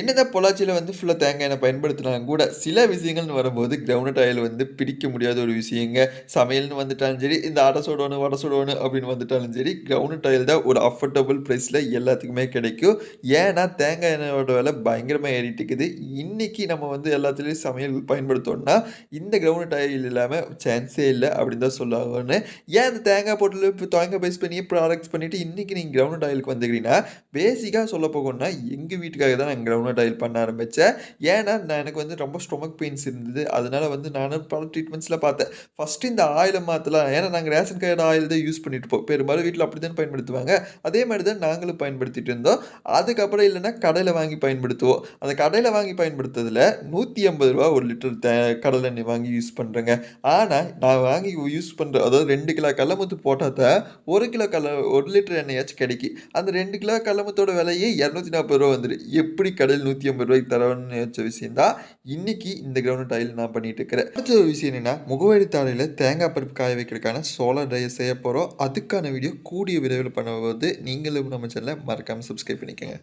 என்னதான் பொள்ளாச்சியில் வந்து ஃபுல்லாக தேங்காய் எண்ணெய் பயன்படுத்தினாலும் கூட, சில விஷயங்கள்னு வரும்போது கிரவுண்ட் ஆயில் வந்து பிடிக்க முடியாத ஒரு விஷயங்க. சமையல்னு வந்துட்டாலும் சரி, இந்த அடை சுடணும், வடை சுடணும் அப்படின்னு வந்துட்டாலும் சரி, கிரவுண்ட் ஆயில் தான் ஒரு அஃபோர்டபுள் ப்ரைஸில் எல்லாத்துக்குமே கிடைக்கும். ஏன்னா, தேங்காய் எண்ணெயோட விலை பயங்கரமாக ஏறிட்டுக்குது இன்றைக்கி நம்ம வந்து எல்லாத்துலேயும் சமையல் பயன்படுத்தோம்னா, இந்த கிரவுண்ட் ஆயில் இல்லாமல் சான்ஸே இல்லை அப்படின்னு தான் சொல்லாகணும். ஏன் இந்த தேங்காய் போட்டு இப்போ தேங்காய் பேஸ் பண்ணி ப்ராடக்ட்ஸ் பண்ணிவிட்டு இன்றைக்கி நீங்கள் கிரவுண்ட் ஆயிலுக்கு வந்துக்கிறீங்கன்னா, பேசிக்காக சொல்ல போகணும்னா, எங்கள் வீட்டுக்காக தான் நாங்கள் கிரவுண்ட் ஆயில் பண்ண ஆரம்பித்தேன் ஏன்னா, நான் எனக்கு வந்து ரொம்ப ஸ்டொமக் பெயின்ஸ் இருந்தது. அதனால் வந்து நான் பல ட்ரீட்மெண்ட்ஸ்லாம் பார்த்தேன். ஃபர்ஸ்ட்டு இந்த ஆயிலை மாற்றலாம் ஏன்னா, நாங்கள் ரேஷன் கார்டு ஆயில் தான் யூஸ் பண்ணிட்டு இருப்போம். பெரும்பாலும் வீட்டில் அப்படி தான் பயன்படுத்துவாங்க. அதே மாதிரி தான் நாங்களும் பயன்படுத்திட்டு இருந்தோம். அதுக்கப்புறம் இல்லைன்னா கடையில் வாங்கி பயன்படுத்துவோம். அந்த கடையில் வாங்கி பயன்படுத்துறதுல ரூ. 180 ஒரு லிட்டர் தே கடலெண்ணெய் வாங்கி யூஸ் பண்ணுறேங்க ஆனால் நான் வாங்கி யூஸ் பண்ணுற அதாவது ரெண்டு கிலோ கடலமுத்து போட்டால் தான் ஒரு கிலோ கல்ல ஒரு லிட்டர் எண்ணெயாச்சும் கிடைக்கும். அந்த ரெண்டு கிலோ கல்லமுத்தோட விலையே இரநூத்தி நாற்பது ரூபா வந்துரும். எப்படி கடையில ரூ. 180 தரோன்னு யோசிச்ச விஷயம் தான், இன்னைக்கு இந்த கிரவுண்ட் டைல் நான் பண்ணிட்டு இருக்கிறேன். அடுத்த ஒரு விஷயம் என்னென்னா முகவரி தாளில தேங்காய் பருப்பு காய வைக்கிறதுக்கான சோலார் ட்ரையர் செய்ய போகிறோம் அதுக்கான வீடியோ கூடிய விரைவில் பண்ணும்போது நீங்களும் நம்ம சேனலை மறக்காமல் சப்ஸ்கிரைப் பண்ணிக்கோங்க